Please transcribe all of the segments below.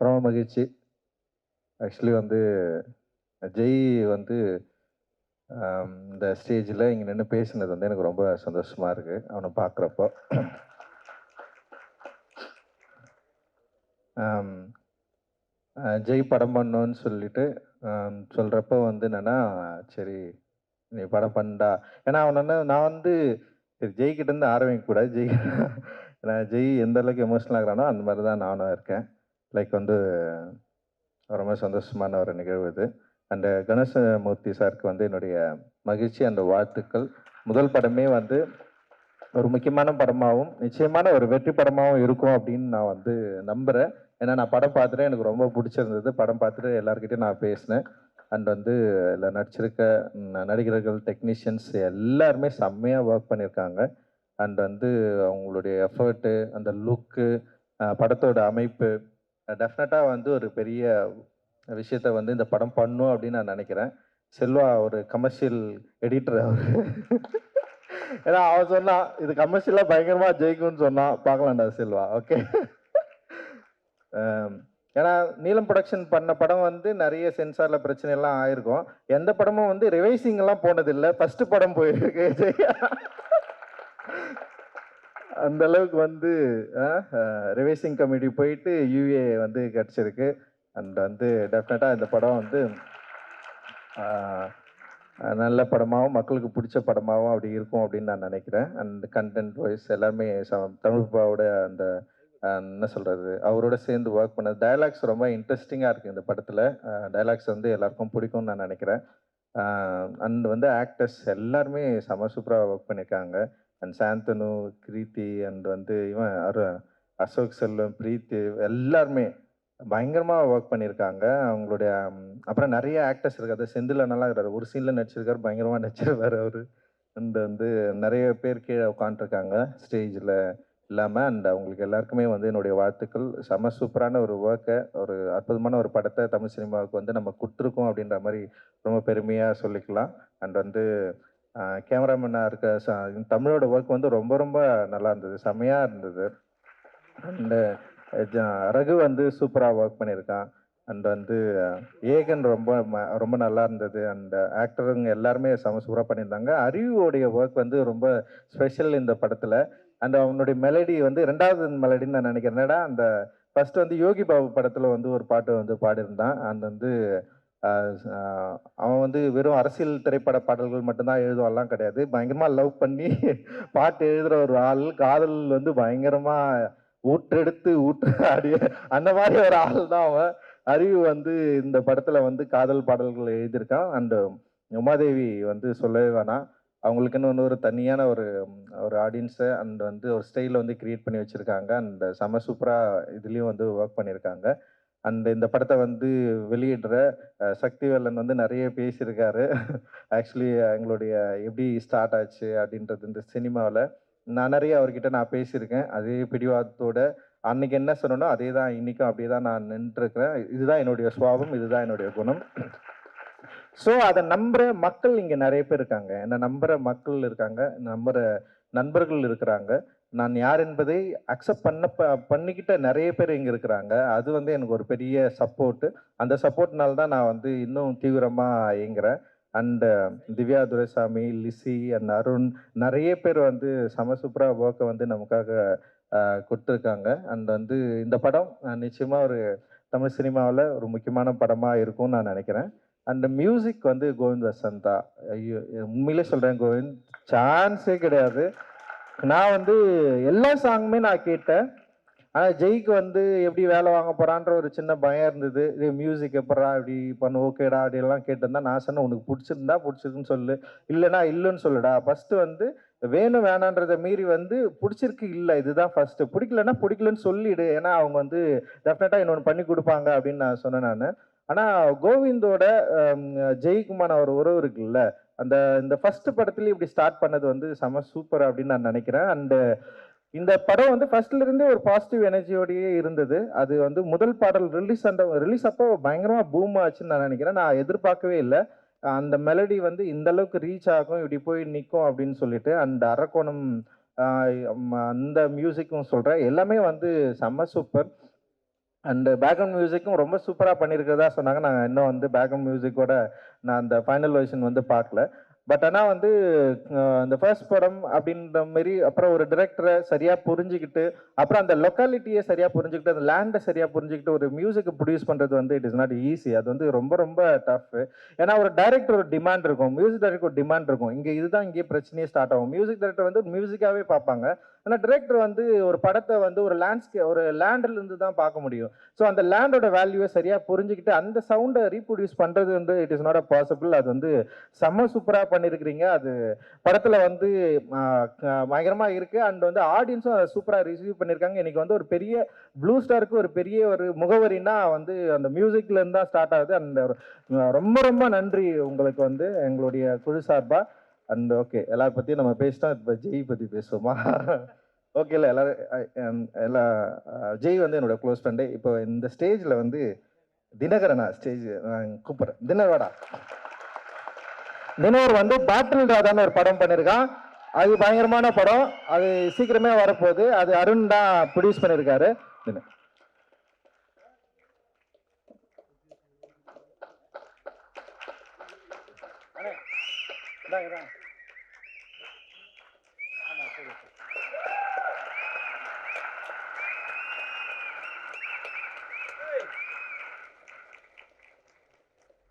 ரொம்ப மகிழ்ச்சி. ஆக்சுவலி வந்து ஜெய் வந்து இந்த ஸ்டேஜில் இங்கே நின்று பேசினது வந்து எனக்கு ரொம்ப சந்தோஷமாக இருக்குது அவனை பார்க்குறப்போ ஜெய் படம் பண்ணோன்னு சொல்லிட்டு சொல்கிறப்ப வந்து என்னென்னா சரி நீ படம் பண்ணடா ஏன்னா அவன் என்ன நான் வந்து சரி ஜெய்கிட்டேருந்து ஆரம்பிக்கக்கூடாது. ஜெய் நான் ஜெய் எந்த அளவுக்கு எமோஷனல் ஆகிறானோ அந்த மாதிரி தான் நானும் இருக்கேன். லைக் வந்து ரொம்ப சந்தோஷமான ஒரு நிகழ்வு இது. அண்ட் கணேசமூர்த்தி சாருக்கு வந்து என்னுடைய மகிழ்ச்சி அந்த வாழ்த்துக்கள். முதல் படமே வந்து ஒரு முக்கியமான படமாகவும் நிச்சயமான ஒரு வெற்றி படமாகவும் இருக்கும் அப்படின்னு நான் வந்து நம்புகிறேன் ஏன்னா நான் படம் பார்த்துட்டு எனக்கு ரொம்ப பிடிச்சிருந்தது. படம் பார்த்துட்டு எல்லாருக்கிட்டையும் நான் பேசினேன். அண்ட் வந்து இதில் நடிச்சிருக்க நடிகர்கள் டெக்னீஷியன்ஸ் எல்லாருமே செம்மையாக ஒர்க் பண்ணியிருக்காங்க அண்ட் வந்து அவங்களுடைய எஃபர்ட்டு அந்த லுக்கு படத்தோட அமைப்பு டெஃபினட்டாக வந்து ஒரு பெரிய விஷயத்த வந்து இந்த படம் பண்ணும் அப்படின்னு நான் நினைக்கிறேன். செல்வா ஒரு கமர்ஷியல் எடிட்டர் அவர். ஏன்னா அவன் சொன்னான் இது கமர்ஷியலாக பயங்கரமாக ஜெயிக்கும்னு சொன்னான் பார்க்கலாம்டா செல்வா ஓகே ஏன்னா நீலம் ப்ரொடக்ஷன் பண்ண படம் வந்து நிறைய சென்சாரில் பிரச்சனை எல்லாம் ஆயிருக்கும். எந்த படமும் வந்து ரிவைசிங்லாம் போனதில்லை. ஃபஸ்ட்டு படம் போயிருக்கு. அந்த அளவுக்கு வந்து ரிவைசிங் கமிட்டி போயிட்டு யூஏ வந்து கிடச்சிருக்கு. அண்ட் வந்து டெஃபினட்டாக இந்த படம் வந்து நல்ல படமாகவும் மக்களுக்கு பிடிச்ச படமாகவும் அப்படி இருக்கும் அப்படின்னு நான் நினைக்கிறேன். அண்ட் கண்டென்ட் வைஸ் எல்லாமே ச- அந்த என்ன சொல்கிறது அவரோட சேர்ந்து ஒர்க் பண்ண டயலாக்ஸ் ரொம்ப இன்ட்ரெஸ்டிங்காக இருக்குது இந்த படத்தில். டயலாக்ஸ் வந்து எல்லாருக்கும் பிடிக்கும்னு நான் நினைக்கிறேன். அண்ட் வந்து ஆக்டர்ஸ் எல்லாருமே செம சூப்பராக ஒர்க் பண்ணியிருக்காங்க அண்ட் சாந்தனு கிரீத்தி அண்ட் வந்து இவன் அரு அசோக் செல்வம் பிரீத்தி எல்லாருமே பயங்கரமாக ஒர்க் பண்ணியிருக்காங்க அவங்களுடைய அப்புறம் நிறைய ஆக்டர்ஸ் இருக்காது செந்தில் நல்லா இருக்கிறாரு ஒரு சீனில் நடிச்சிருக்காரு. பயங்கரமாக நடிச்சிருக்காரு அவர். அண்ட் வந்து நிறைய பேர் கீழே உட்காந்துருக்காங்க ஸ்டேஜில் இல்லாமல் அண்ட் அவங்களுக்கு எல்லாருக்குமே வந்து என்னுடைய வாழ்த்துக்கள். செம சூப்பரான ஒரு ஒர்க்கை ஒரு அற்புதமான ஒரு படத்தை தமிழ் சினிமாவுக்கு வந்து நம்ம கொடுத்துருக்கோம் அப்படின்ற மாதிரி ரொம்ப பெருமையாக சொல்லிக்கலாம். அண்ட் வந்து கேமராமேனாக இருக்க ச- தமிழோட ஒர்க் வந்து ரொம்ப ரொம்ப நல்லா இருந்தது. செம்மையாக இருந்தது. அண்டு ரகு வந்து சூப்பராக ஒர்க் பண்ணியிருக்கான். அண்ட் வந்து ஏகன் ரொம்ப ம- ரொம்ப நல்லா இருந்தது. அண்ட் ஆக்டருங்க எல்லாருமே செம சூப்பராக பண்ணியிருந்தாங்க. அறிவுடைய ஒர்க் வந்து ரொம்ப ஸ்பெஷல் இந்த படத்தில். அண்ட் அவனுடைய மெலடி வந்து ரெண்டாவது மெலடின்னு நான் நினைக்கிறேன். என்னடா அந்த ஃபர்ஸ்ட் வந்து யோகி பாபு படத்தில் வந்து ஒரு பாட்டு வந்து பாடியிருந்தான். அந்த வந்து அவன் வந்து வெறும் அரசியல் திரைப்பட பாடல்கள் மட்டும்தான் எழுதுவான்லாம் கிடையாது. பயங்கரமாக லவ் பண்ணி பாட்டு எழுதுகிற ஒரு ஆள் காதல் வந்து பயங்கரமாக ஊற்றெடுத்து ஊற்று ஆடிய அந்த மாதிரி ஒரு ஆள் தான் அவன். அறிவு வந்து இந்த படத்தில் வந்து காதல் பாடல்கள் எழுதியிருக்கான். அண்ட் உமாதேவி வந்து சொல்லவே வேணாம். அவங்களுக்குன்னு ஒன்று ஒரு தனியான ஒரு ஒரு ஆடியன்ஸை அண்ட் வந்து ஒரு ஸ்டைலை வந்து க்ரியேட் பண்ணி வச்சுருக்காங்க. அண்ட் செம சூப்பராக இதுலேயும் வந்து ஒர்க் பண்ணியிருக்காங்க. அண்ட் இந்த படத்தை வந்து வெளியிடுற சக்திவேலன் வந்து நிறைய பேசியிருக்காரு. ஆக்சுவலி எங்களுடைய எப்படி ஸ்டார்ட் ஆச்சு அப்படின்றது இந்த சினிமாவில் நான் நிறைய அவர்கிட்ட நான் பேசியிருக்கேன். அதே பிடிவாதத்தோட அன்னைக்கு என்ன சொன்னனோ அதே தான் இன்றைக்கும் அப்படியே தான் நான் நின்றுருக்கிறேன். இதுதான் என்னுடைய சுவாபம் இதுதான் என்னுடைய குணம். ஸோ அதை நம்புற மக்கள் இங்கே நிறைய பேர் இருக்காங்க. என்னை நம்புற மக்கள் இருக்காங்க நம்புற நண்பர்கள் இருக்கிறாங்க. நான் யார் என்பதை அக்செப்ட் பண்ண ப- பண்ணிக்கிட்ட நிறைய பேர் இங்கே இருக்கிறாங்க. அது வந்து எனக்கு ஒரு பெரிய சப்போர்ட்டு அந்த சப்போர்ட்னால தான் நான் வந்து இன்னும் தீவிரமாக இயங்குறேன். And uh, Divya Duraisamy Lissy and Arun நிறைய பேர் வந்து செம சூப்பராக ஒர்க்கை வந்து நமக்காக கொடுத்துருக்காங்க. அண்ட் வந்து இந்த படம் நிச்சயமாக ஒரு தமிழ் சினிமாவில் ஒரு முக்கியமான படமாக இருக்கும்னு நான் நினைக்கிறேன். அண்ட் மியூசிக் வந்து கோவிந்த் வசந்தா. ஐயோ உண்மையிலே சொல்கிறேன் கோவிந்த். சான்ஸே கிடையாது. நான் வந்து எல்லா சாங்குமே நான் கேட்டேன். ஆனால் ஜெய்க்கு வந்து எப்படி வேலை வாங்க போகிறான்ற ஒரு சின்ன பயம் இருந்தது. இது மியூசிக் எப்படா இப்படி பண்ணு? ஓகேடா அப்படிலாம் கேட்டிருந்தா நான் சொன்னேன் உனக்கு பிடிச்சிருந்தா பிடிச்சிருக்குன்னு சொல்லு. இல்லைனா இல்லைன்னு சொல்லுடா. ஃபஸ்ட்டு வந்து வேணும் வேணான்றதை மீறி வந்து பிடிச்சிருக்கு இல்லை. இதுதான் ஃபஸ்ட்டு பிடிக்கலன்னா பிடிக்கலன்னு சொல்லிடு. ஏன்னா அவங்க வந்து டெஃபினட்டாக இன்னொன்று பண்ணி கொடுப்பாங்க அப்படின்னு நான் சொன்னேன் நான். ஆனால் கோவிந்தோட ஜெய்க்குமான ஒரு உறவு இருக்குல்ல அந்த இந்த ஃபர்ஸ்ட் படத்துலேயே இப்படி ஸ்டார்ட் பண்ணது வந்து செம சூப்பர் அப்படின்னு நான் நினைக்கிறேன். அண்டு இந்த படம் வந்து ஃபர்ஸ்ட்ல இருந்தே ஒரு பாசிட்டிவ் எனர்ஜியோடயே இருந்தது. அது வந்து முதல் பாடல் ரிலீஸ் அந்த ரிலீஸ் அப்போ பயங்கரமா பூம் ஆச்சுன்னு நான் நினைக்கிறேன். நான் எதிர்பார்க்கவே இல்லை. அந்த மெலடி வந்து இந்த அளவுக்கு ரீச் ஆகும் இப்படி போய் நிற்கும் அப்படின்னு சொல்லிட்டு அந்த அரக்கோணம் அந்த மியூசிக்கும் சொல்கிறேன் எல்லாமே வந்து செம்ம சூப்பர் அண்டு பேக்ரவுண்ட் மியூசிக்கும் ரொம்ப சூப்பராக பண்ணியிருக்கிறதா சொன்னாங்க. நாங்கள் இன்னும் வந்து பேக்ரவுண்ட் மியூசிக்கோட நான் அந்த ஃபைனல் வெர்ஷன் வந்து பார்க்கல. பட் ஆனால் வந்து அந்த ஃபர்ஸ்ட் படம் அப்படின்ற மாரி அப்புறம் ஒரு டிரெக்டரை சரியாக புரிஞ்சுக்கிட்டு அப்புறம் அந்த லொக்காலிட்டியை சரியாக புரிஞ்சுக்கிட்டு அந்த லேண்டை சரியாக புரிஞ்சுக்கிட்டு ஒரு மியூசிக்கை ப்ரொடியூஸ் பண்ணுறது வந்து இட் இஸ் நாட் ஈஸி அது வந்து ரொம்ப ரொம்ப டஃப் ஏன்னா ஒரு டைரக்டர் ஒரு டிமாண்ட் இருக்கும். மியூசிக் டைரக்டர் ஒரு டிமாண்ட் இருக்கும். இங்கே இதுதான் இங்கே பிரச்சனையே ஸ்டார்ட் ஆகும். மியூசிக் டைரக்டர் வந்து மியூசிக்காகவே பார்ப்பாங்க. ஆனால் டிரெக்டர் வந்து ஒரு படத்தை வந்து ஒரு லேண்ட்ஸ்கே ஒரு லேண்ட்லேருந்து தான் பார்க்க முடியும். ஸோ அந்த லேண்டோட வேல்யூவை சரியாக புரிஞ்சுக்கிட்டு அந்த சவுண்டை ரீப்ரொடியூஸ் பண்ணுறது வந்து it is not a possible அது வந்து செம்ம சூப்பராக பண்ணியிருக்கிறீங்க அது படத்தில் வந்து பயங்கரமாக இருக்குது அண்ட் வந்து ஆடியன்ஸும் அதை சூப்பராக ரிசீவ் பண்ணியிருக்காங்க இன்னைக்கு வந்து ஒரு பெரிய ப்ளூ ஸ்டாருக்கு ஒரு பெரிய ஒரு முகவரினா வந்து அந்த மியூசிக்லேருந்து தான் ஸ்டார்ட் ஆகுது. அந்த ரொம்ப ரொம்ப நன்றி. உங்களுக்கு வந்து எங்களுடைய குழு சார்பாக அண்ட் ஓகே எல்லாரை பற்றியும் நம்ம பேசிட்டோம் இப்போ ஜெய் பற்றி பேசுவோமா? ஓகே இல்லை எல்லாரும் um, எல்லா uh, ஜெய் வந்து என்னோட க்ளோஸ் ஃப்ரெண்டு இப்போ இந்த ஸ்டேஜில் வந்து தினகரனா ஸ்டேஜ் நான் கூப்பிட்றேன். தினகரடா தினகர் வந்து பாட்டில் ராதான்னு ஒரு படம் பண்ணியிருக்கான் அது பயங்கரமான படம். அது சீக்கிரமே வரப்போகுது. அது அருண் தான் ப்ரொடியூஸ் பண்ணியிருக்காரு தின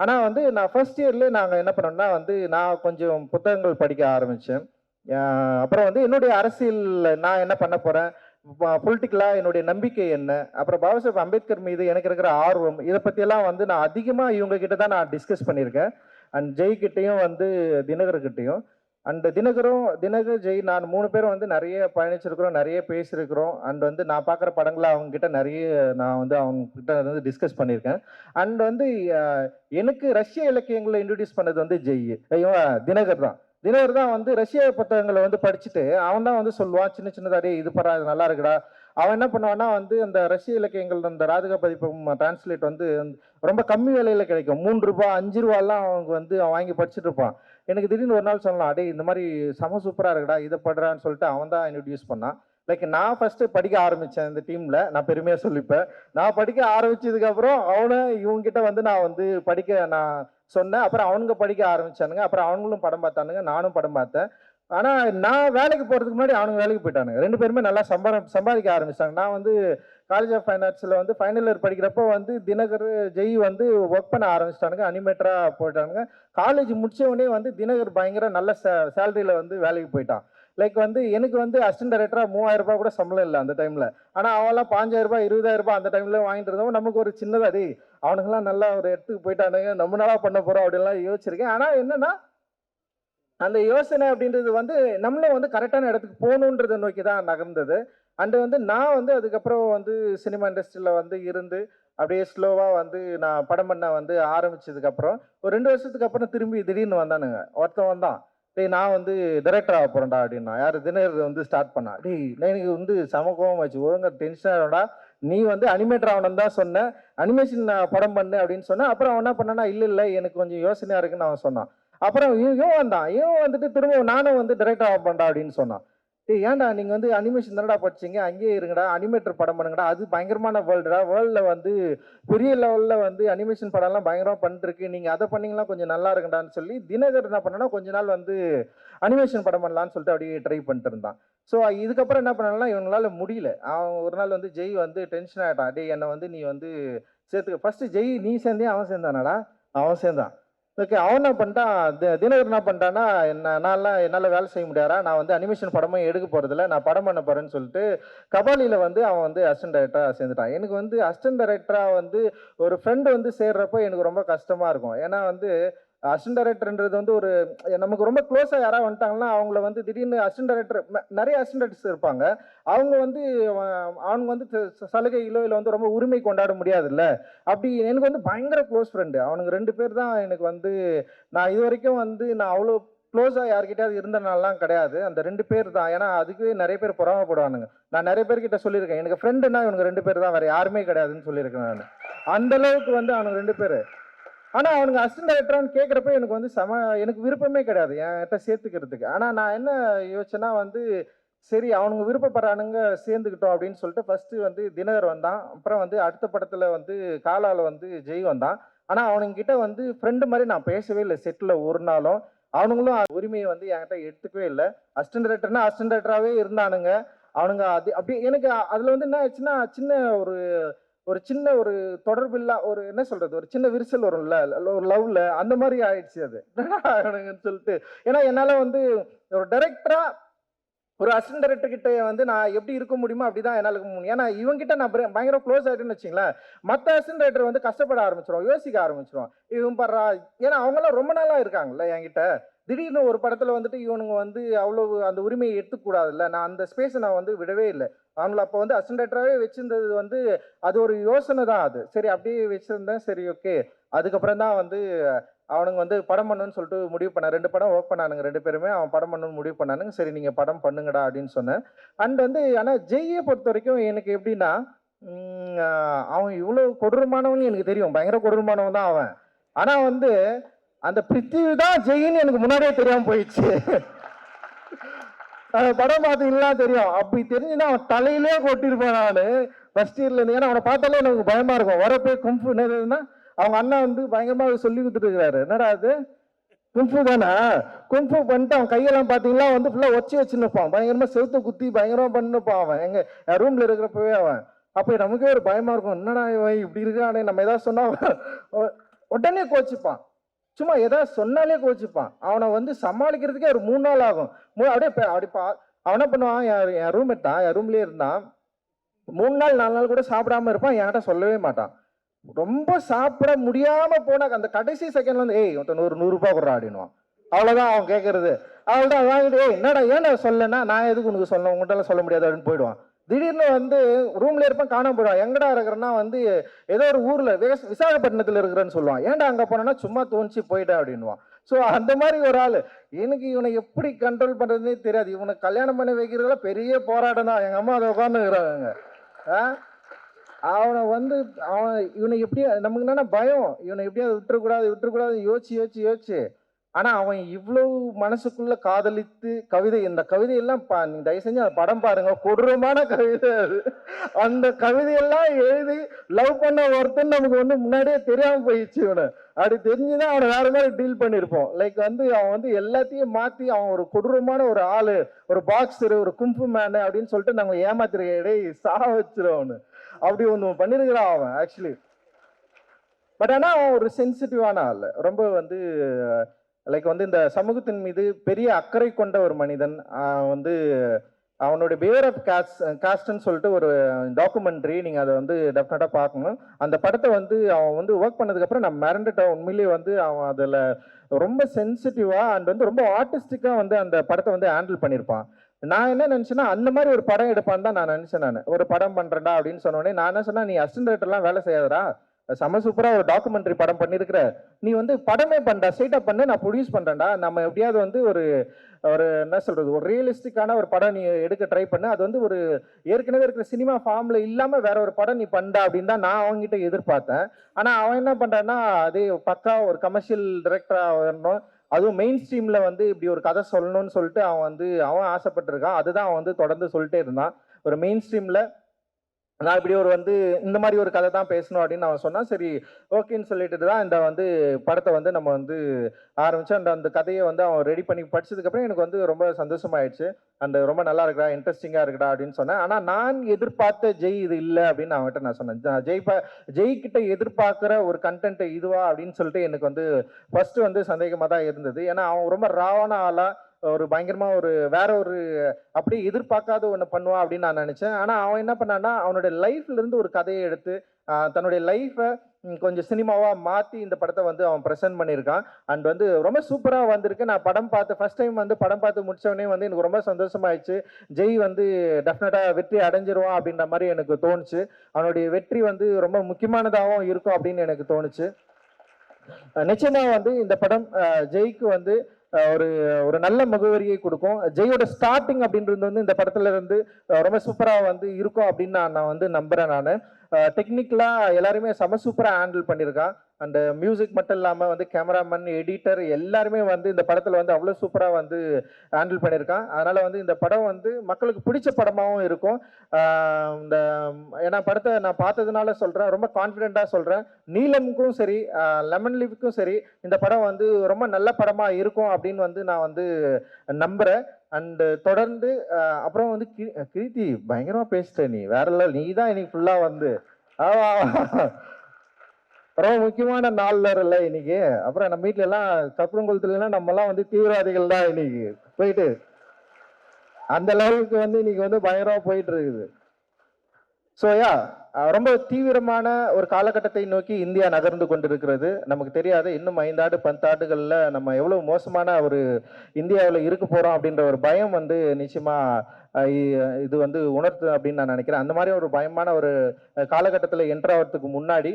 ஆனால் வந்து நான் ஃபர்ஸ்ட் இயர்லேயே நாங்கள் என்ன பண்ணோம்னா வந்து நான் கொஞ்சம் புத்தகங்கள் படிக்க ஆரம்பித்தேன் அப்புறம் வந்து என்னுடைய அரசியல் நான் என்ன பண்ண போகிறேன் பொலிட்டிக்கலாக என்னுடைய நம்பிக்கை என்ன? அப்புறம் பாபா சாஹேப் அம்பேத்கர் மீது எனக்கு இருக்கிற ஆர்வம் இதை பற்றியெல்லாம் வந்து நான் அதிகமாக இவங்ககிட்ட தான் நான் டிஸ்கஸ் பண்ணியிருக்கேன். அண்ட் ஜெய்கிட்டையும் வந்து தினகர்கிட்டையும். அண்ட் தினகரும் தினகர் ஜெய் நான் மூணு பேரும் வந்து நிறைய பயணிச்சிருக்கிறோம் நிறைய பேசியிருக்கிறோம். அண்ட் வந்து நான் பார்க்குற படங்களை அவங்க கிட்ட நிறைய நான் வந்து அவங்க கிட்ட வந்து டிஸ்கஸ் பண்ணியிருக்கேன். அண்ட் வந்து எனக்கு ரஷ்ய இலக்கியங்களை இன்ட்ரடியூஸ் பண்ணது வந்து ஜெய். இவன் தினகர் தான். தினகர் தான் வந்து ரஷ்ய புத்தகங்களை வந்து படிச்சுட்டு அவன் தான் வந்து சொல்லுவான் சின்ன சின்னதாடி இது படா இது நல்லா இருக்குடா. அவன் என்ன பண்ணுவான்னா வந்து அந்த ரஷ்ய இலக்கியங்கள் அந்த ராதிகா பதிப்பு டிரான்ஸ்லேட் வந்து ரொம்ப கம்மி விலையில கிடைக்கும். மூன்று ரூபாய் அஞ்சு ரூபாலாம் அவங்க வந்து அவன் வாங்கி படிச்சுட்டு இருப்பான். எனக்கு திடீர்னு ஒரு நாள் சொல்லலாம் அடே இந்த மாதிரி செம சூப்பராக இருக்குடா இதை படுறான்னு சொல்லிட்டு அவன் தான் இன்ட்ரடியூஸ் பண்ணான். லைக் நான் ஃபர்ஸ்ட் படிக்க ஆரம்பித்தேன் இந்த டீமில் நான் பெருமையாக சொல்லிப்பேன். நான் படிக்க ஆரம்பிச்சதுக்கப்புறம் அவனை இவங்ககிட்ட வந்து நான் வந்து படிக்க நான் சொன்னேன். அப்புறம் அவனுங்க படிக்க ஆரம்பிச்சானுங்க. அப்புறம் அவங்களும் படம் பார்த்தானுங்க. நானும் படம் பார்த்தேன். ஆனால் நான் வேலைக்கு போகிறதுக்கு முன்னாடி அவனுங்க வேலைக்கு போயிட்டானுங்க. ரெண்டு பேருமே நல்லா சம்பாரம் சம்பாதிக்க ஆரம்பிச்சிட்டாங்க. நான் வந்து காலேஜ் ஆஃப் ஃபைன் ஆர்ட்ஸில் வந்து ஃபைனல் இயர் படிக்கிறப்போ வந்து தினகர் ஜெய் வந்து ஒர்க் பண்ண ஆரம்பிச்சிட்டானுங்க. அனிமேட்டராக போயிட்டானுங்க. காலேஜ் முடிச்ச உடனே வந்து தினகர் பயங்கர நல்ல சேலரியில் வந்து வேலைக்கு போயிட்டான். லைக் வந்து எனக்கு வந்து அசிஸ்டன்ட் டைரக்டராக மூவாயிரம் ரூபாய் கூட சம்பளம் இல்லை அந்த டைமில் ஆனால் அவெல்லாம் பாஞ்சாயிரம் ரூபாய் இருபதாயிரம் ரூபாய் அந்த டைமில் வாங்கிட்டு இருந்தவன் நமக்கு ஒரு சின்னதாக டேய் அவனுங்கெல்லாம் நல்லா ஒரு இடத்துக்கு போயிட்டானுங்க நம்ம நல்லா பண்ண போகிறோம் அப்படின்லாம் யோசிச்சிருக்கேன். ஆனால் என்னன்னா அந்த யோசனை அப்படின்றது வந்து நம்மளும் வந்து கரெக்டான இடத்துக்கு போகணுன்றதை நோக்கி தான் நகர்ந்தது. அண்டு வந்து நான் வந்து அதுக்கப்புறம் வந்து சினிமா இண்டஸ்ட்ரியில் வந்து இருந்து அப்படியே ஸ்லோவாக வந்து நான் படம் பண்ண வந்து ஆரம்பிச்சதுக்கப்புறம் ஒரு ரெண்டு வருஷத்துக்கு அப்புறம் திரும்பி திடீர்னு வந்தானுங்க. ஒருத்தன் வந்தான். டேய் நான் வந்து டைரக்டர் ஆக போகிறேன்டா அப்படின்னா யார் தினகர் வந்து ஸ்டார்ட் பண்ணா? டேய் நான் எனக்கு வந்து சம கோவம் வச்சு ஒழுங்காக டென்ஷன் ஆகிடா நீ வந்து அனிமேட்டர் ஆகணும் தான் சொன்னேன் அனிமேஷன் படம் பண்ணு அப்படின்னு சொன்னேன் அப்புறம் அவன் என்ன பண்ணனா இல்லை இல்லை எனக்கு கொஞ்சம் யோசனையாக இருக்குன்னு அவன் சொன்னான். அப்புறம் இவன் இவன் வந்தான். இவன் வந்துட்டு திரும்ப நானும் வந்து டைரக்டர் ஆக பண்ணா அப்படின்னு சொன்னான். டேய் ஏன்டா நீங்கள் வந்து அனிமேஷன் தானடா படிச்சீங்க? அங்கேயே இருங்கடா அனிமேட்டர் படம் பண்ணுங்கடா. அது பயங்கரமான வேர்ல்டுடா வேர்ல்டில் வந்து பெரிய லெவலில் வந்து அனிமேஷன் படம்லாம் பயங்கரமாக பண்ணிருக்கு நீங்கள் அதை பண்ணிங்கன்னா கொஞ்சம் நல்லா இருக்குடான்னு சொல்லி தினகர் என்ன பண்ணனா கொஞ்ச நாள் வந்து அனிமேஷன் படம் பண்ணலான்னு சொல்லிட்டு அப்படியே ட்ரை பண்ணிட்டு இருந்தான். ஸோ இதுக்கப்புறம் என்ன பண்ணலாம் இவங்களால முடியல. அவன் ஒரு நாள் வந்து ஜெய் வந்து டென்ஷன் ஆகிட்டான் டே என்னை வந்து நீ வந்து சேர்த்துக்க. ஃபஸ்ட்டு ஜெய் நீ சேர்ந்தே அவன் சேர்ந்தானாடா? அவன் சேர்ந்தான். ஓகே அவன் என்ன பண்ணிட்டான்? தி- தினகர் என்ன பண்ணிட்டான்னா என்ன என்னால் என்னால் வேலை செய்ய முடியாதா? நான் வந்து அனிமேஷன் படமும் எடுக்க போகிறதில்ல நான் படம் பண்ண போகிறேன்னு சொல்லிட்டு கபாலியில் வந்து அவன் வந்து அசிஸ்டன்ட் டைரக்டராக சேர்ந்துட்டான். எனக்கு வந்து அசிஸ்டன்ட் டைரக்டராக வந்து ஒரு ஃப்ரெண்டு வந்து சேர்றப்போ எனக்கு ரொம்ப கஷ்டமாக இருக்கும். ஏன்னா வந்து அசிஸ்டன்ட் டைரக்டர்ன்றது வந்து ஒரு நமக்கு ரொம்ப க்ளோஸாக யாராவது வந்துட்டாங்கன்னா அவங்கள வந்து திடீர்னு அசிஸ்டன்ட் டைரக்டர் நிறைய அசிஸ்டன்ட் டைரக்டர்ஸ் இருப்பாங்க. அவங்க வந்து அவங்க வந்து ச- சலுகையிலோ இல்லை வந்து ரொம்ப உரிமை கொண்டாட முடியாதுல்ல. அப்படி எனக்கு வந்து பயங்கர க்ளோஸ் ஃப்ரெண்டு அவனுங்க ரெண்டு பேர் தான் எனக்கு வந்து நான் இது வரைக்கும் வந்து நான் அவ்வளோ க்ளோஸாக யார்கிட்டயாவது இருந்தனாலாம் கிடையாது. அந்த ரெண்டு பேர் தான். ஏன்னா அதுக்கு நிறைய பேர் பொறாமப்படுவானுங்க. நான் நிறைய பேர்கிட்ட சொல்லியிருக்கேன். எனக்கு ஃப்ரெண்டுன்னா இவனுக்கு ரெண்டு பேர் தான். வேறு யாருமே கிடையாதுன்னு சொல்லியிருக்கேன் நான். அந்த அளவுக்கு வந்து அவனுக்கு ரெண்டு பேர். ஆனால் அவனுக்கு அசிஸ்டன்ட் டைரக்டரான்னு கேட்குறப்ப எனக்கு வந்து செம எனக்கு விருப்பமே கிடையாது என்கிட்ட சேர்த்துக்கிறதுக்கு. ஆனால் நான் என்ன யோசிச்சேன்னா வந்து சரி அவனுங்க விருப்பப்படுறானுங்க சேர்ந்துக்கிட்டோம் அப்படின்னு சொல்லிட்டு ஃபஸ்ட்டு வந்து தினகர் வந்தான். அப்புறம் வந்து அடுத்த படத்தில் வந்து காலால் வந்து ஜெய் வந்தான். ஆனால் அவனுங்கிட்ட வந்து ஃப்ரெண்டு மாதிரி நான் பேசவே இல்லை. செட்டில் ஒரு நாளும் அவனுங்களும் உரிமையை வந்து என்கிட்ட எடுத்துக்கவே இல்லை. அசிஸ்டன்ட் டைரக்டர்னா அசிஸ்டன்ட் டைரக்டராகவே இருந்தானுங்க. அவனுங்க அது அப்படி எனக்கு அதில் வந்து என்ன ஆச்சுன்னா சின்ன ஒரு ஒரு சின்ன ஒரு தொடர்பில்லா ஒரு என்ன சொல்றது ஒரு சின்ன விரிசல் வரும்ல ஒரு லவ்ல அந்த மாதிரி ஆயிடுச்சு அது. என்னடா சொல்லிட்டு. ஏன்னா என்னால வந்து ஒரு டைரக்டரா ஒரு அசிஸ்டன்ட் டைரக்டர் கிட்ட வந்து நான் எப்படி இருக்க முடியுமோ அப்படிதான் என்னால இருக்க முடியும். ஏன்னா இவங்கிட்ட நான் பயங்கர- க்ளோஸ் ஆயிட்டேன்னு வச்சிங்களேன் மற்ற அசிஸ்டன்ட் டைரக்டர் வந்து கஷ்டப்பட ஆரம்பிச்சிடும் யோசிக்க ஆரம்பிச்சிடும் இவன் பண்றா ஏன்னா அவங்களாம் ரொம்ப நாளா இருக்காங்கல்ல என்கிட்ட. திடீர்னு ஒரு படத்துல வந்துட்டு இவனுங்க வந்து அவ்வளவு அந்த உரிமையை எடுத்துக்கூடாதுல்ல நான் அந்த ஸ்பேஸை நான் வந்து விடவே இல்லை. ஆனால் அப்போ வந்து அசிஸ்டன்ட் வச்சுருந்தது வந்து அது ஒரு யோசனை தான் அது. சரி அப்படியே வச்சுருந்தேன் சரி ஓகே அதுக்கப்புறம் தான் வந்து அவனுங்க வந்து படம் பண்ணுன்னு சொல்லிட்டு முடிவு பண்ண ரெண்டு படம் ஒர்க் பண்ணானுங்க ரெண்டு பேருமே. அவன் படம் பண்ணணும்னு முடிவு பண்ணானுங்க. சரி நீங்கள் படம் பண்ணுங்கடா அப்படின்னு சொன்னேன். அண்ட் வந்து ஆனால் ஜெய்யை பொறுத்த வரைக்கும் எனக்கு எப்படின்னா அவன் இவ்வளோ கொடூரமானவன் எனக்கு தெரியும். பயங்கர கொடூரமானவன் தான் அவன். ஆனால் வந்து அந்த பிரித்திவி தான் ஜெயின்னு எனக்கு முன்னாடியே தெரியாமல் போயிடுச்சு. படம் பார்த்தீங்கன்னா தெரியும். அப்படி தெரிஞ்சுன்னா அவன் தலையிலே கொட்டிருப்பேன் நான். ஃபர்ஸ்ட் இயர்ல இருந்து. ஏன்னா அவனை பார்த்தாலே எனக்கு பயமா இருக்கும். வர கும்பு என்னதுன்னா அவங்க அண்ணா வந்து பயங்கரமாக சொல்லி கொடுத்துட்டு இருக்காரு என்னடா அது கும்பு தானே? கும்பு பண்ணிட்டு அவன் கையெல்லாம் பார்த்தீங்கன்னா வந்து ஃபுல்லாக ஒச்சி வச்சு நிற்பான் செலுத்து செவுத்த குத்தி பயங்கரமாக பண்ணிப்பான் அவன். எங்கள் ரூமில் இருக்கிறப்பவே அவன். அப்போ நமக்கே ஒரு பயமாக இருக்கும். என்னடா இவன் இப்படி இருக்கானே? நம்ம ஏதாவது சொன்னால் உடனே கோச்சிப்பான். சும்மா ஏதாவது சொன்னாலே கோச்சிப்பான். அவனை வந்து சமாளிக்கிறதுக்கே ஒரு மூணு நாள் ஆகும். மூ- அப்படியே அப்படி பா அவன் என்ன பண்ணுவான்? என் என் ரூம்மேட் தான். என் ரூம்லேயே இருந்தான். மூணு நாள் நாலு நாள் கூட சாப்பிடாம இருப்பான். என்கிட்ட சொல்லவே மாட்டான். ரொம்ப சாப்பிட முடியாம போனா அந்த கடைசி செகண்ட்ல வந்து ஏய் ஒருத்தன் ஒரு நூறு ரூபாய் கொடுறா அப்படின்னுவான். அவ்வளோதான் அவன் கேட்கறது அவள்தான் வாங்கிட்டு ஏய் என்னடா ஏன் சொல்லனா நான் எதுக்கு உனக்கு சொல்ல உங்கள்கிட்ட சொல்ல முடியாது அப்படின்னு போயிடுவான். திடீர்னு வந்து ரூம்ல இருப்பேன் காணாம போயிடுவான் எங்கடா இருக்கிறேன்னா வந்து ஏதோ ஒரு ஊர்ல விவச- விசாகப்பட்டினத்துல இருக்கிறேன்னு சொல்லுவான். ஏன்டா அங்க போனேன்னா சும்மா தோணிச்சு போயிட்டா அப்படின்னுவான். ஸோ அந்த மாதிரி ஒரு ஆள். எனக்கு இவனை எப்படி கண்ட்ரோல் பண்றதுனே தெரியாது. இவனை கல்யாணம் பண்ணி வைக்கிறதுல பெரிய போராட்டம் தான் எங்க அம்மா அதை உட்காந்துக்கிறாங்க அவனை வந்து அவன் இவனை எப்படி நமக்கு என்னன்னா பயம். இவனை எப்படியாவது விட்டுறக்கூடாது விட்டுறக்கூடாது யோசிச்சு யோசிச்சு யோசிச்சு. ஆனா அவன் இவ்வளவு மனசுக்குள்ள காதலித்து கவிதை இந்த கவிதையெல்லாம் பா நீங்க தயவு செஞ்சு அந்த படம் பாருங்க. கொடூரமான கவிதை அது. அந்த கவிதையெல்லாம் எழுதி லவ் பண்ண ஒருத்தன் நமக்கு வந்து முன்னாடியே தெரியாம போயிடுச்சு இவனை. அப்படி தெரிஞ்சுதான் அவனை வேற மாதிரி டீல் பண்ணியிருப்போம் லைக் வந்து அவன் வந்து எல்லாத்தையும் மாத்தி அவன் ஒரு கொடூரமான ஒரு ஆளு ஒரு பாக்ஸரு ஒரு கும்பு மேனு அப்படின்னு சொல்லிட்டு நாங்கள் ஏமாத்திருக்க இடையே சாக வச்சிரும் அவனு. அப்படி ஒன்று பண்ணிருக்கிறான் அவன் ஆக்சுவலி பட் ஆனால் அவன் ஒரு சென்சிட்டிவான ஆள். ரொம்ப வந்து லைக் வந்து இந்த சமூகத்தின் மீது பெரிய அக்கறை கொண்ட ஒரு மனிதன் வந்து அவனுடைய பியர் ஆஃப் காஸ்ட் காஸ்ட்னு சொல்லிட்டு ஒரு டாக்குமெண்ட்ரி நீங்கள் அதை வந்து டெஃபினட்டாக பார்க்கணும். அந்த படத்தை வந்து அவன் வந்து ஒர்க் பண்ணதுக்கப்புறம் நான் மிரண்டுட்டேன் உண்மையிலேயே வந்து அவன் அதில் ரொம்ப சென்சிட்டிவாக அண்ட் வந்து ரொம்ப ஆர்டிஸ்டிக்காக வந்து அந்த படத்தை வந்து ஹேண்டில் பண்ணியிருப்பான். நான் என்ன நினச்சேன்னா அந்த மாதிரி ஒரு படம் எடுப்பான்னு தான் நான் நினச்சேன் நான். ஒரு படம் பண்ணுறேன்டா அப்படின்னு சொன்னோடனே நான் என்ன சொன்னால் நீ அசிஸ்டன்ட் டைரக்டர்லாம் வேலை செய்யாதடா. செம சூப்பராக ஒரு டாக்குமெண்ட்ரி படம் பண்ணியிருக்கிற நீ வந்து படமே பண்ணடா ஸ்ட்ரைட்டாக பண்ணு நான் ப்ரொடியூஸ் பண்ணுறேன்டா நம்ம எப்படியாவது வந்து ஒரு ஒரு என்ன சொல்கிறது ஒரு ரியலிஸ்டிக்கான ஒரு படம் நீ எடுக்க ட்ரை பண்ணு. அது வந்து ஒரு ஏற்கனவே இருக்கிற சினிமா ஃபார்மில் இல்லாமல் வேற ஒரு படம் நீ பண்ணா அப்படின்னு தான் நான் அவங்ககிட்ட எதிர்பார்த்தேன். ஆனால் அவன் என்ன பண்ணுறான்னா அதே பக்கா ஒரு கமர்ஷியல் டிரெக்டராக வரணும். அதுவும் மெயின் ஸ்ட்ரீமில் வந்து இப்படி ஒரு கதை சொல்லணும்னு சொல்லிட்டு அவன் வந்து அவன் ஆசைப்பட்டிருக்கான். அதுதான் அவன் வந்து தொடர்ந்து சொல்லிட்டே இருந்தான். ஒரு மெயின் ஸ்ட்ரீமில் நான் இப்படி ஒரு வந்து இந்த மாதிரி ஒரு கதை தான் பேசணும் அப்படின்னு அவன் சொன்னான். சரி ஓகேன்னு சொல்லிட்டு தான் இந்த வந்து படத்தை வந்து நம்ம வந்து ஆரம்பிச்சோம். அந்த அந்த கதையை வந்து அவன் ரெடி பண்ணி படிச்சதுக்கப்புறம் எனக்கு வந்து ரொம்ப சந்தோஷமாயிடுச்சு. அந்த ரொம்ப நல்லா இருக்கடா இன்ட்ரெஸ்டிங்காக இருக்கடா அப்படின்னு சொன்னேன். ஆனால் நான் எதிர்பார்த்த ஜெய் இது இல்லை அப்படின்னு அவன்கிட்ட நான் சொன்னேன். ஜெய் பா ஜெய் கிட்ட எதிர்பார்க்குற ஒரு கண்டென்ட் இதுவா அப்படின்னு சொல்லிட்டு எனக்கு வந்து ஃபர்ஸ்ட் வந்து சந்தேகமாக தான் இருந்தது. ஏன்னா அவன் ரொம்ப ராவான ஆளாக ஒரு பயங்கரமா ஒரு வேற ஒரு அப்படியே எதிர்பார்க்காத ஒன்று பண்ணுவான் அப்படின்னு நான் நினைச்சேன். ஆனால் அவன் என்ன பண்ணான்னா அவனுடைய லைஃப்ல இருந்து ஒரு கதையை எடுத்து தன்னுடைய லைஃப்பை கொஞ்சம் சினிமாவாக மாற்றி இந்த படத்தை வந்து அவன் ப்ரெசென்ட் பண்ணியிருக்கான். அண்ட் வந்து ரொம்ப சூப்பராக வந்திருக்கு. நான் படம் பார்த்து ஃபஸ்ட் டைம் வந்து படம் பார்த்து முடிச்ச வந்து எனக்கு ரொம்ப சந்தோஷமாயிடுச்சு. ஜெய் வந்து டெஃபினட்டாக வெற்றி அடைஞ்சிருவான் அப்படின்ற மாதிரி எனக்கு தோணுச்சு. அவனுடைய வெற்றி வந்து ரொம்ப முக்கியமானதாகவும் இருக்கும் அப்படின்னு எனக்கு தோணுச்சு. நிச்சயமாக வந்து இந்த படம் ஜெய்க்கு வந்து ஒரு ஒரு நல்ல முகவரியை கொடுக்கும். ஜெயோட ஸ்டார்டிங் அப்படின்றது வந்து இந்த படத்துல இருந்து ரொம்ப சூப்பராக வந்து இருக்கும் அப்படின்னு நான் நான் வந்து நம்புறேன் நான். டெக்னிக்கலாக எல்லாருமே செம சூப்பராக ஹேண்டில் பண்ணியிருக்கான். அந்த மியூசிக் மட்டும் இல்லாமல் வந்து கேமராமேன் எடிட்டர் எல்லாருமே வந்து இந்த படத்தில் வந்து அவ்வளோ சூப்பராக வந்து ஹேண்டில் பண்ணியிருக்கான். அதனால் வந்து இந்த படம் வந்து மக்களுக்கு பிடிச்ச படமாகவும் இருக்கும். இந்த ஏன்னா படத்தை நான் பார்த்ததுனால சொல்கிறேன் ரொம்ப கான்ஃபிடெண்ட்டாக சொல்கிறேன் நீலமுக்கும் சரி லெமன் லீவுக்கும் சரி இந்த படம் வந்து ரொம்ப நல்ல படமாக இருக்கும் அப்படின்னு வந்து நான் வந்து நம்புகிறேன் அண்டு தொடர்ந்து அப்புறம் வந்து கீ- கீர்த்தி பயங்கரமாக பேசிட்ட நீ. வேற இல்லை நீ தான் இன்னைக்கு ஃபுல்லாக வந்து. ஆவா ரொம்ப முக்கியமான நாளில் இல்ல இன்னைக்கு. அப்புறம் நம்ம வீட்டுல எல்லாம் சப்புரங்குளத்துலாம் நம்ம எல்லாம் வந்து தீவிரவாதிகள் தான் இன்னைக்கு. போயிட்டு அந்த லெவலுக்கு வந்து இன்னைக்கு வந்து பயங்கரமா போயிட்டு இருக்குது. ஸோ யா ரொம்ப தீவிரமான ஒரு காலகட்டத்தை நோக்கி இந்தியா நகர்ந்து கொண்டிருக்கிறது. நமக்கு தெரியாது இன்னும் ஐந்தாண்டு பத்தாண்டுகளில் நம்ம எவ்வளோ மோசமான ஒரு இந்தியாவில் இருக்க போகிறோம் அப்படின்ற ஒரு பயம் வந்து நிச்சயமாக இது வந்து உணர்த்து அப்படின்னு நான் நினைக்கிறேன். அந்த மாதிரி ஒரு பயமான ஒரு காலகட்டத்தில் என்ட்ராகிறதுக்கு முன்னாடி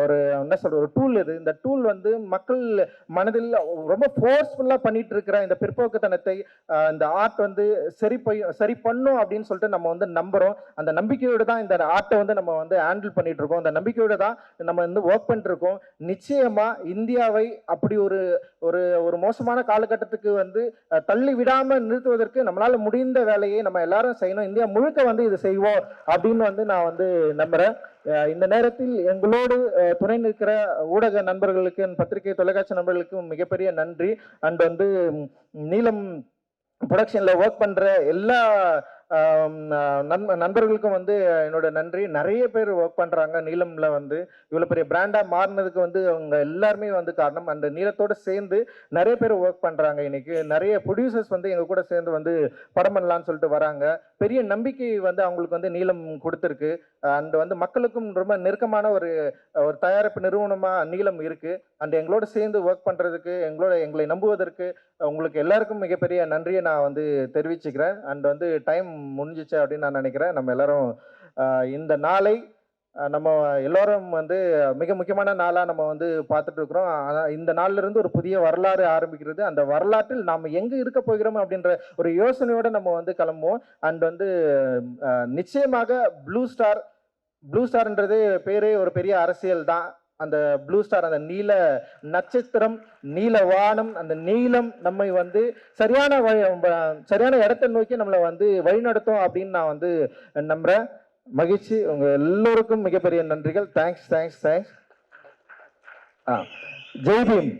ஒரு என்ன சொல்ற ஒரு டூல் இது. இந்த டூல் வந்து மக்கள் மனதில் ரொம்ப ஃபோர்ஸ்ஃபுல்லாக பண்ணிட்டு இருக்கிற இந்த பிற்போக்குத்தனத்தை இந்த ஆர்ட் வந்து சரி பை சரி பண்ணும் அப்படின்னு சொல்லிட்டு நம்ம வந்து நம்புறோம். அந்த நம்பிக்கையோடு தான் இந்த ஆர்ட்டை வந்து நம்ம வந்து ஹேண்டில் பண்ணிட்டு இருக்கோம் அந்த நம்பிக்கையோடு தான் நம்ம வந்து ஒர்க் பண்ணிட்டு இருக்கோம் நிச்சயமா இந்தியாவை அப்படி ஒரு ஒரு ஒரு மோசமான காலகட்டத்துக்கு வந்து தள்ளி விடாம நிறுத்துவதற்கு நம்மளால முடிந்த வேலையை நம்ம எல்லாரும் செய்யணும். இந்தியா முழுக்க வந்து இது செய்வோம் அப்படின்னு வந்து நான் வந்து நம்புறேன். இந்த நேரத்தில் எங்களோடு துணை நிற்கிற ஊடக நண்பர்களுக்கு பத்திரிகை தொலைக்காட்சி நண்பர்களுக்கும் மிகப்பெரிய நன்றி. அண்ட் வந்து நீளம் நீலம் ப்ரொடக்ஷன்ல ஒர்க் பண்ற எல்லா நண்பர்களுக்கும் வந்து என்னோட நன்றி. நிறைய பேர் ஒர்க் பண்றாங்க. நீலம்ல வந்து இவ்வளவு பெரிய பிராண்டா மாறினதுக்கு வந்து அவங்க எல்லாருமே வந்து காரணம். அந்த நீலத்தோட சேர்ந்து நிறைய பேர் ஒர்க் பண்றாங்க இன்னைக்கு. நிறைய ப்ரொடியூசர்ஸ் வந்து எங்க கூட சேர்ந்து வந்து படம் பண்ணலாம்னு சொல்லிட்டு வராங்க. பெரிய நம்பிக்கை வந்து அவங்களுக்கு வந்து நீளம் கொடுத்துருக்கு. அண்ட் வந்து மக்களுக்கும் ரொம்ப நெருக்கமான ஒரு ஒரு தயாரிப்பு நிறுவனமா நீளம் இருக்கு. அண்ட் எங்களோட சேர்ந்து ஒர்க் பண்றதுக்கு எங்களோட எங்களை நம்புவதற்கு உங்களுக்கு எல்லாருக்கும் மிகப்பெரிய நன்றியை நான் வந்து தெரிவிச்சுக்கிறேன். அண்ட் வந்து டைம் முடிஞ்சிச்சு அப்படின்னு நான் நினைக்கிறேன். நம்ம எல்லாரும் இந்த நாளை நம்ம எல்லோரும் வந்து மிக முக்கியமான நாளாக நம்ம வந்து பார்த்துட்டு இருக்கிறோம். ஆனால் இந்த நாளிலிருந்து ஒரு புதிய வரலாறு ஆரம்பிக்கிறது. அந்த வரலாற்றில் நாம் எங்கே இருக்க போகிறோம் அப்படின்ற ஒரு யோசனையோடு நம்ம வந்து கிளம்புவோம். அண்ட் வந்து நிச்சயமாக ப்ளூ ஸ்டார் ப்ளூ ஸ்டார்ன்றது பேரே ஒரு பெரிய அரசியல் தான். அந்த ப்ளூ ஸ்டார் அந்த நீல நட்சத்திரம் நீல வானம் அந்த நீலம் நம்மை வந்து சரியான வழி சரியான இடத்தை நோக்கி நம்மளை வந்து வழிநடத்தும் அப்படின்னு நான் வந்து நம்புறேன். மகிழ்ச்சி. உங்க எல்லோருக்கும் மிகப்பெரிய நன்றிகள். தேங்க்ஸ் தேங்க்ஸ் தேங்க்ஸ் ஆ. ஜெய்பீம்